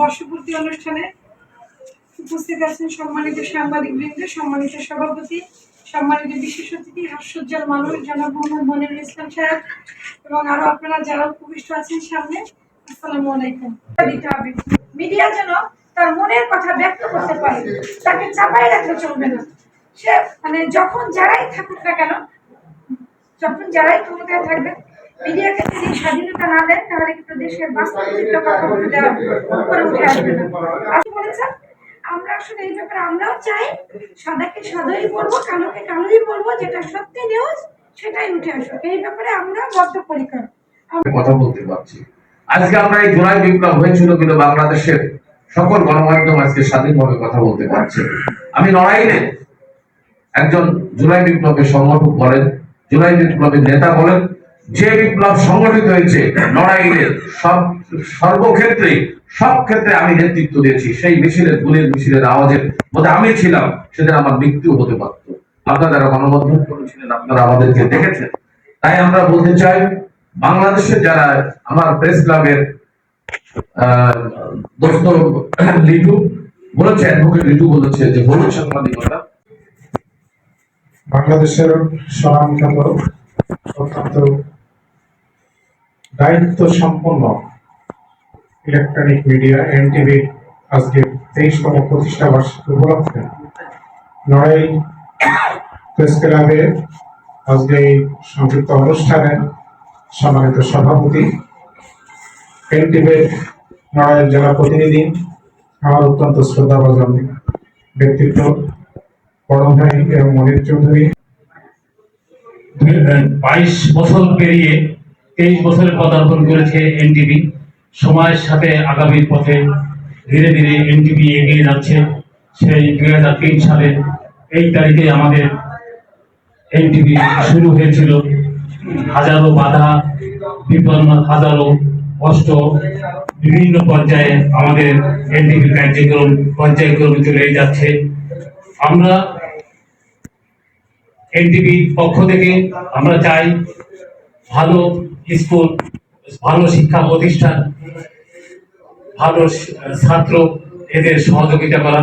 বর্ষপূর্তি অনুষ্ঠানে উপস্থিত আছেন সম্মানিত সাংবাদিক বৃন্দ সম্মানিত সভাপতি, সম্মানিত বিশেষ অতিথি মানুষ, জনাব মোহাম্মদ ইসলাম সাহেব, এবং আরও আপনারা যারা উপবিষ্ট আছেন সামনে, আসসালামু আলাইকুম। দিতে হবে মিডিয়া যেন তার মনের কথা ব্যক্ত করতে পারে, তাকে চাপাই রাখলে চলবে না। সে মানে যখন যারাই থাকুক না কেন যখন যারাই ক্ষমতায় থাকবে, মিডিয়াকে যদি স্বাধীনতা না দেন, তাহলে কিন্তু দেশের বাস্তব চিত্র কথা দেওয়া উঠে আসবে না। বলেছেন, আমরা আসলে এই ব্যাপারে আমরাও চাই, সাদাকে সাদাই বলব, কালোকে কালোই বলব, যেটা সত্যি নিউজ সেটাই উঠে আসবে এই ব্যাপারে আমরা কথা বলতে পারছি। আজকে আমরা এই জুলাই বিপ্লব হয়েছিল কিন্তু বাংলাদেশের সকল গণমাধ্যম আজকে স্বাধীনভাবে কথা বলতে পারছে। আমি নড়াইলে একজন জুলাই বিপ্লবের সংগঠক বলেন জুলাই বিপ্লবের নেতা বলেন যে বিপ্লব সংগঠিত হয়েছে নড়াইলের সব সর্বক্ষেত্রে সব ক্ষেত্রে আমি নেতৃত্ব দিয়েছি। সেই মিছিলের গুলির মিছিলের আওয়াজের মধ্যে আমি ছিলাম সেদিন আমার মৃত্যু হতে পারত। আপনারা যারা গণমাধ্যম করেছিলেন আপনারা আমাদেরকে দেখেছেন। তাই আমরা বলতে চাই বাংলাদেশের যারা আমার প্রেস ক্লাবের আহ, দোস্ত লিটু বলেছে অ্যাডভোকেট লিটু বলেছে যে হলুদ সাংবাদিকতা বাংলাদেশের অত্যন্ত দায়িত্ব সম্পন্ন ইলেকট্রনিক মিডিয়া এনটিভি আজকে তেইশতম প্রতিষ্ঠা বার্ষিকী উপলক্ষে নড়াই প্রেস ক্লাবে আজকে এই সংযুক্ত অনুষ্ঠানে সম্মানিত সভাপতি এনটিভির নড়াইল জেলা প্রতিনিধি, আমার অত্যন্ত শ্রদ্ধাভাজন ব্যক্তিত্ব বড় ভাই এবং মনির চৌধুরী। বাইশ বছর পেরিয়ে তেইশ বছরে পদার্পণ করেছে এনটিভি। সময়ের সাথে আগামীর পথে ধীরে ধীরে এনটিভি এগিয়ে যাচ্ছে। সেই দুই হাজার তিন সালে এই তারিখে আমাদের এনটিভি শুরু হয়েছিল। হাজারো বাধা, বিপন্ন, হাজারো কষ্ট, বিভিন্ন পর্যায়ে আমাদের এনটিভি কার্যক্রম, পর্যায়ক্রমে চলে যাচ্ছে। আমরা এনটিভির পক্ষ থেকে আমরা চাই ভালো স্কুল, ভালো শিক্ষা প্রতিষ্ঠান, ভালো ছাত্র এদের সহযোগিতা করা।